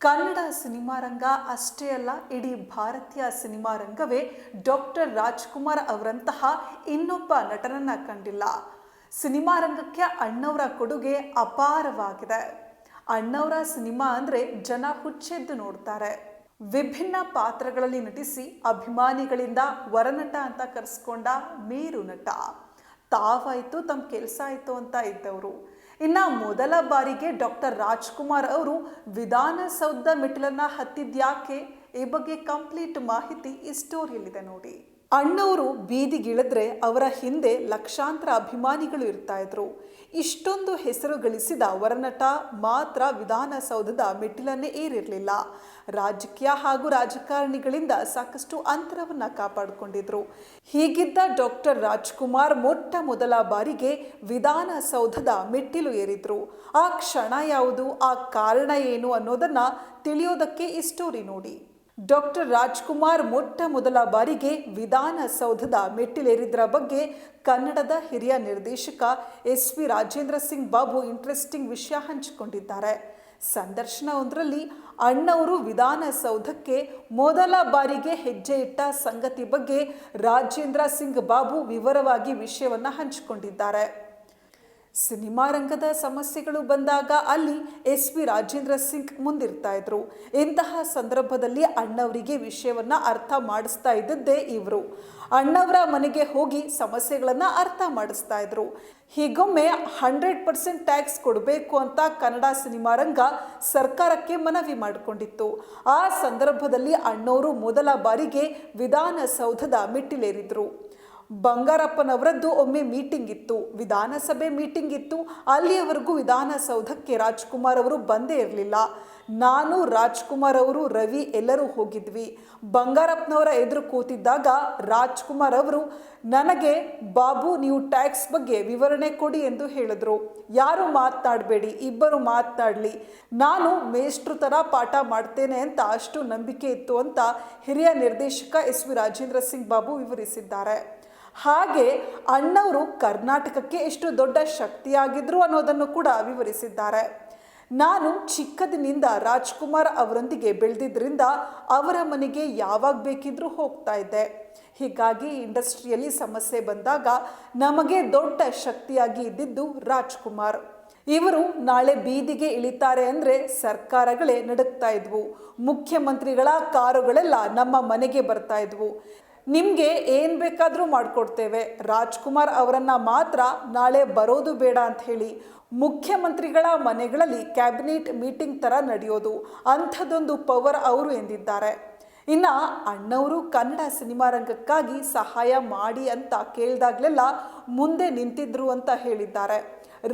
Kannada cinema ರಂಗ ಅಷ್ಟೇ ಅಲ್ಲ, ಇಡೀ ಭಾರತೀಯ ಸಿನಿಮಾ ರಂಗವೇ ಡಾಕ್ಟರ್ ರಾಜ್ಕುಮಾರ್ ಅವರಂತಹ ಇನ್ನೊಬ್ಬ ನಟನನ್ನ ಕಂಡಿಲ್ಲ. ಸಿನಿಮಾ ರಂಗಕ್ಕೆ ಅಣ್ಣವರ ಕೊಡುಗೆ ಅಪಾರವಾಗಿದೆ. ಅಣ್ಣವರ ಸಿನಿಮಾ ಅಂದ್ರೆ ಜನ ಹುಚ್ಚೆದ್ದು ನೋಡ್ತಾರೆ. ವಿಭಿನ್ನ ಪಾತ್ರಗಳಲ್ಲಿ ನಟಿಸಿ ಅಭಿಮಾನಿಗಳಿಂದ ವರನಟ ಅಂತ ಕರೆಸ್ಕೊಂಡ ಮೇರು ನಟ. ತಾವಾಯಿತು ತಮ್ಮ ಕೆಲಸ ಆಯ್ತು ಅಂತ ಇದ್ದವರು. ಇನ್ನ ಮೊದಲ ಬಾರಿಗೆ ಡಾಕ್ಟರ್ ರಾಜ್ಕುಮಾರ್ ಅವರು ವಿಧಾನಸೌಧ ಮೆಟ್ಟಿಲನ್ನ ಹತ್ತಿದ್ಯಾಕೆ? ಈ ಬಗ್ಗೆ ಕಂಪ್ಲೀಟ್ ಮಾಹಿತಿ ಈ ಸ್ಟೋರಿಯಲ್ಲಿದೆ ನೋಡಿ. ಅಣ್ಣವರು ಬೀದಿಗಿಳಿದ್ರೆ ಅವರ ಹಿಂದೆ ಲಕ್ಷಾಂತರ ಅಭಿಮಾನಿಗಳು ಇರ್ತಾ ಇದ್ರು. ಇಷ್ಟೊಂದು ಹೆಸರು ಗಳಿಸಿದ ವರನಟ ಮಾತ್ರ ವಿಧಾನಸೌಧದ ಮೆಟ್ಟಿಲನ್ನೇ ಏರಿರಲಿಲ್ಲ. ರಾಜಕೀಯ ಹಾಗೂ ರಾಜಕಾರಣಿಗಳಿಂದ ಸಾಕಷ್ಟು ಅಂತರವನ್ನು ಕಾಪಾಡಿಕೊಂಡಿದ್ರು. ಹೀಗಿದ್ದ ಡಾಕ್ಟರ್ ರಾಜ್ಕುಮಾರ್ ಮೊಟ್ಟ ಮೊದಲ ಬಾರಿಗೆ ವಿಧಾನಸೌಧದ ಮೆಟ್ಟಿಲು ಏರಿದ್ರು. ಆ ಕ್ಷಣ ಯಾವುದು, ಆ ಕಾರಣ ಏನು ಅನ್ನೋದನ್ನು ತಿಳಿಯೋದಕ್ಕೆ ಈ ಸ್ಟೋರಿ ನೋಡಿ. ಡಾಕ್ಟರ್ ರಾಜ್ಕುಮಾರ್ ಮೊಟ್ಟ ಮೊದಲ ಬಾರಿಗೆ ವಿಧಾನಸೌಧದ ಮೆಟ್ಟಿಲೇರಿದ್ರ ಬಗ್ಗೆ ಕನ್ನಡದ ಹಿರಿಯ ನಿರ್ದೇಶಕ S V Rajendra Singh Babu interesting ವಿಷಯ ಹಂಚಿಕೊಂಡಿದ್ದಾರೆ. ಸಂದರ್ಶನವೊಂದರಲ್ಲಿ ಅಣ್ಣವರು ವಿಧಾನಸೌಧಕ್ಕೆ ಮೊದಲ ಬಾರಿಗೆ ಹೆಜ್ಜೆ ಇಟ್ಟ ಸಂಗತಿ ಬಗ್ಗೆ ರಾಜೇಂದ್ರ ಸಿಂಗ್ ಬಾಬು ವಿವರವಾಗಿ ವಿಷಯವನ್ನು ಹಂಚಿಕೊಂಡಿದ್ದಾರೆ. ಸಿನಿಮಾ ರಂಗದ ಸಮಸ್ಯೆಗಳು ಬಂದಾಗ ಅಲ್ಲಿ ಎಸ್ ವಿ ರಾಜೇಂದ್ರ ಸಿಂಗ್ ಮುಂದಿರ್ತಾ ಇದ್ರು. ಇಂತಹ ಸಂದರ್ಭದಲ್ಲಿ ಅಣ್ಣವರಿಗೆ ವಿಷಯವನ್ನ ಅರ್ಥ ಮಾಡಿಸ್ತಾ ಇದ್ದದ್ದೇ ಇವರು. ಅಣ್ಣವರ ಮನೆಗೆ ಹೋಗಿ ಸಮಸ್ಯೆಗಳನ್ನ ಅರ್ಥ ಮಾಡಿಸ್ತಾ ಇದ್ರು. ಹೀಗೊಮ್ಮೆ ಹಂಡ್ರೆಡ್ ಪರ್ಸೆಂಟ್ ಟ್ಯಾಕ್ಸ್ ಕೊಡಬೇಕು ಅಂತ ಕನ್ನಡ ಸಿನಿಮಾ ರಂಗ ಸರ್ಕಾರಕ್ಕೆ ಮನವಿ ಮಾಡಿಕೊಂಡಿತ್ತು. ಆ ಸಂದರ್ಭದಲ್ಲಿ ಅಣ್ಣವರು ಮೊದಲ ಬಾರಿಗೆ ವಿಧಾನಸೌಧದ ಮೆಟ್ಟಿಲೇರಿದ್ರು. ಬಂಗಾರಪ್ಪನವರದ್ದು ಒಮ್ಮೆ ಮೀಟಿಂಗ್ ಇತ್ತು. ವಿಧಾನಸಭೆ ಮೀಟಿಂಗ್ ಇತ್ತು. ಅಲ್ಲಿಯವರೆಗೂ ವಿಧಾನಸೌಧಕ್ಕೆ ರಾಜ್ಕುಮಾರ್ ಅವರು ಬಂದೇ ಇರಲಿಲ್ಲ. ನಾನು, ರಾಜ್ಕುಮಾರ್ ಅವರು, ರವಿ ಎಲ್ಲರೂ ಹೋಗಿದ್ವಿ. ಬಂಗಾರಪ್ಪನವರ ಎದುರು ಕೂತಿದ್ದಾಗ ರಾಜ್ಕುಮಾರ್ ಅವರು, ನನಗೆ ಬಾಬು, ನೀವು ಟ್ಯಾಕ್ಸ್ ಬಗ್ಗೆ ವಿವರಣೆ ಕೊಡಿ ಎಂದು ಹೇಳಿದ್ರು. ಯಾರು ಮಾತನಾಡಬೇಡಿ ಇಬ್ಬರು ಮಾತನಾಡಲಿ ನಾನು ಮೇಷ್ಟ್ರು ಥರ ಪಾಠ ಮಾಡ್ತೇನೆ ಅಂತ ಅಷ್ಟು ನಂಬಿಕೆ ಇತ್ತು ಅಂತ ಹಿರಿಯ ನಿರ್ದೇಶಕ ಎಸ್ ವಿ ರಾಜೇಂದ್ರ ಸಿಂಗ್ ಬಾಬು ವಿವರಿಸಿದ್ದಾರೆ. ಹಾಗೆ ಅಣ್ಣವರು ಕರ್ನಾಟಕಕ್ಕೆ ಎಷ್ಟು ದೊಡ್ಡ ಶಕ್ತಿಯಾಗಿದ್ರು ಅನ್ನೋದನ್ನು ಕೂಡ ವಿವರಿಸಿದ್ದಾರೆ. ನಾನು ಚಿಕ್ಕದಿನಿಂದ ರಾಜ್ಕುಮಾರ್ ಅವರೊಂದಿಗೆ ಬೆಳೆದಿದ್ದರಿಂದ ಅವರ ಮನೆಗೆ ಯಾವಾಗ ಬೇಕಿದ್ರೂ ಹೋಗ್ತಾ ಇದ್ದೆ. ಹೀಗಾಗಿ ಇಂಡಸ್ಟ್ರಿಯಲ್ಲಿ ಸಮಸ್ಯೆ ಬಂದಾಗ ನಮಗೆ ದೊಡ್ಡ ಶಕ್ತಿಯಾಗಿ ಇದ್ದಿದ್ದು ರಾಜ್ಕುಮಾರ್. ಇವರು ನಾಳೆ ಬೀದಿಗೆ ಇಳಿತಾರೆ ಅಂದರೆ ಸರ್ಕಾರಗಳೇ ನಡುಕ್ತಾ ಇದ್ವು. ಮುಖ್ಯಮಂತ್ರಿಗಳ ಕಾರುಗಳೆಲ್ಲ ನಮ್ಮ ಮನೆಗೆ ಬರ್ತಾ ಇದ್ವು. ನಿಮಗೆ ಏನು ಬೇಕಾದರೂ ಮಾಡಿಕೊಡ್ತೇವೆ. ರಾಜ್ಕುಮಾರ್ ಅವರನ್ನು ಮಾತ್ರ ನಾಳೆ ಬರೋದು ಬೇಡ ಅಂತ ಹೇಳಿ ಮುಖ್ಯಮಂತ್ರಿಗಳ ಮನೆಗಳಲ್ಲಿ ಕ್ಯಾಬಿನೆಟ್ ಮೀಟಿಂಗ್ ಥರ ನಡೆಯೋದು ಅಂಥದ್ದೊಂದು ಪವರ್ ಅವರು ಎಂದಿದ್ದಾರೆ. ಇನ್ನು ಅಣ್ಣವರು ಕನ್ನಡ ಸಿನಿಮಾ ರಂಗಕ್ಕಾಗಿ ಸಹಾಯ ಮಾಡಿ ಅಂತ ಕೇಳಿದಾಗಲೆಲ್ಲ ಮುಂದೆ ನಿಂತಿದ್ರು ಅಂತ ಹೇಳಿದ್ದಾರೆ.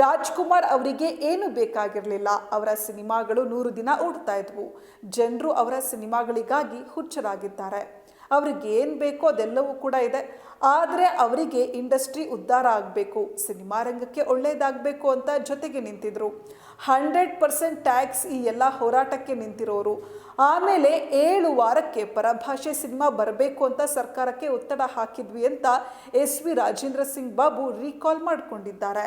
ರಾಜ್ಕುಮಾರ್ ಅವರಿಗೆ ಏನು ಬೇಕಾಗಿರಲಿಲ್ಲ. ಅವರ ಸಿನಿಮಾಗಳು ನೂರು ದಿನ ಓಡ್ತಾ ಇದ್ವು. ಜನರು ಅವರ ಸಿನಿಮಾಗಳಿಗಾಗಿ ಹುಚ್ಚರಾಗಿದ್ದಾರೆ. ಅವ್ರಿಗೆ ಏನು ಬೇಕೋ ಅದೆಲ್ಲವೂ ಕೂಡ ಇದೆ. ಆದರೆ ಅವರಿಗೆ ಇಂಡಸ್ಟ್ರಿ ಉದ್ಧಾರ ಆಗಬೇಕು, ಸಿನಿಮಾ ರಂಗಕ್ಕೆ ಒಳ್ಳೆಯದಾಗಬೇಕು ಅಂತ ಜೊತೆಗೆ ನಿಂತಿದ್ರು. ಹಂಡ್ರೆಡ್ ಪರ್ಸೆಂಟ್ ಟ್ಯಾಕ್ಸ್ ಈ ಎಲ್ಲ ಹೋರಾಟಕ್ಕೆ ನಿಂತಿರೋರು. ಆಮೇಲೆ ಏಳು ವಾರಕ್ಕೆ ಪರಭಾಷೆ ಸಿನಿಮಾ ಬರಬೇಕು ಅಂತ ಸರ್ಕಾರಕ್ಕೆ ಒತ್ತಡ ಹಾಕಿದ್ವಿ ಅಂತ S V Rajendra Singh Babu recall ಮಾಡಿಕೊಂಡಿದ್ದಾರೆ.